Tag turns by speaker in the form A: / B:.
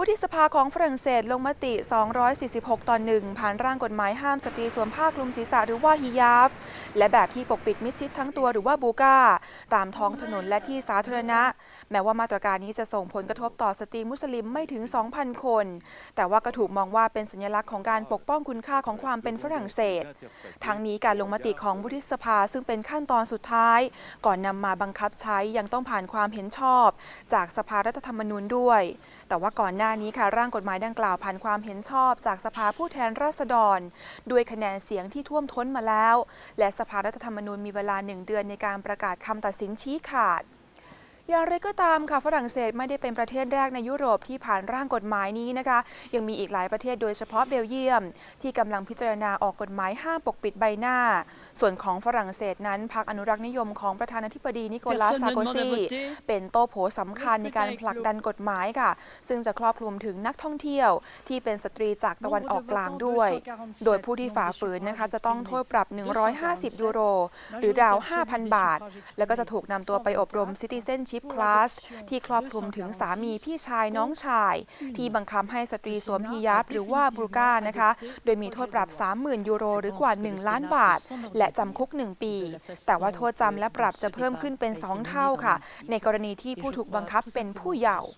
A: วุฒิสภาของฝรั่งเศสลงมติ 246 ต่อ 1 ผ่านร่างกฎหมายห้ามสตรีสวมผ้าคลุมศีรษะหรือว่าฮิญาฟ และแบบที่ปกปิดมิดชิดทั้งตัวหรือว่าบูกาตามท้องถนนและที่สาธารณะ แม้ว่ามาตรการนี้จะส่งผลกระทบต่อสตรีมุสลิมไม่ถึง 2,000 คน แต่ว่าก็ถูกมองว่าเป็นสัญลักษณ์ของการปกป้องคุณค่าของความเป็นฝรั่งเศส ทั้งนี้การลงมติของวุฒิสภาซึ่งเป็นขั้นตอนสุดท้าย ก่อนนำมาบังคับใช้ยังต้องผ่านความเห็นชอบ จากสภารัฐธรรมนูญด้วย แต่ว่าก่อนหน้านี้ค่ะร่างกฎหมายดังกล่าวผ่านความเห็นชอบ จากสภาผู้แทนราษฎร ด้วยคะแนนเสียงที่ท่วมท้นมาแล้ว และสภารัฐธรรมนูญมีเวลาหนึ่งเดือนในการประกาศคำตัดสินชี้ขาด อย่างไรก็ตามค่ะฝรั่งเศสไม่ได้เป็นประเทศแรกในยุโรปที่ผ่านร่างกฎหมายนี้นะคะ ยังมีอีกหลายประเทศโดยเฉพาะเบลเยียม ที่กำลังพิจารณาออกกฎหมายห้ามปกปิดใบหน้า ส่วนของฝรั่งเศสนั้นพรรคอนุรักษ์นิยมของประธานาธิบดีนิโคลัสซาโกซีเป็นโต้โผสำคัญในการผลักดันกฎหมายค่ะ ซึ่งจะครอบคลุมถึงนักท่องเที่ยวที่เป็นสตรีจากตะวันออกกลางด้วย โดยผู้ที่ฝ่าฝืนนะคะจะต้องโทษปรับ 150 ยูโร หรือราว 5,000 บาท แล้วก็จะถูกนำตัวไปอบรม Citizenship Class ที่ครอบคลุมถึงสามีพี่ชายน้องชาย ที่บังคับให้สตรีสวมฮิญาบหรือว่าบูก้านะคะ โดยมีโทษปรับ 30,000 ยูโร หรือกว่า 1 ล้านบาท และจำคุก 1 ปี แต่ว่าโทษจำและปรับจะเพิ่มขึ้นเป็น 2 เท่าค่ะ ในกรณีที่ผู้ถูกบังคับเป็นผู้เยาว์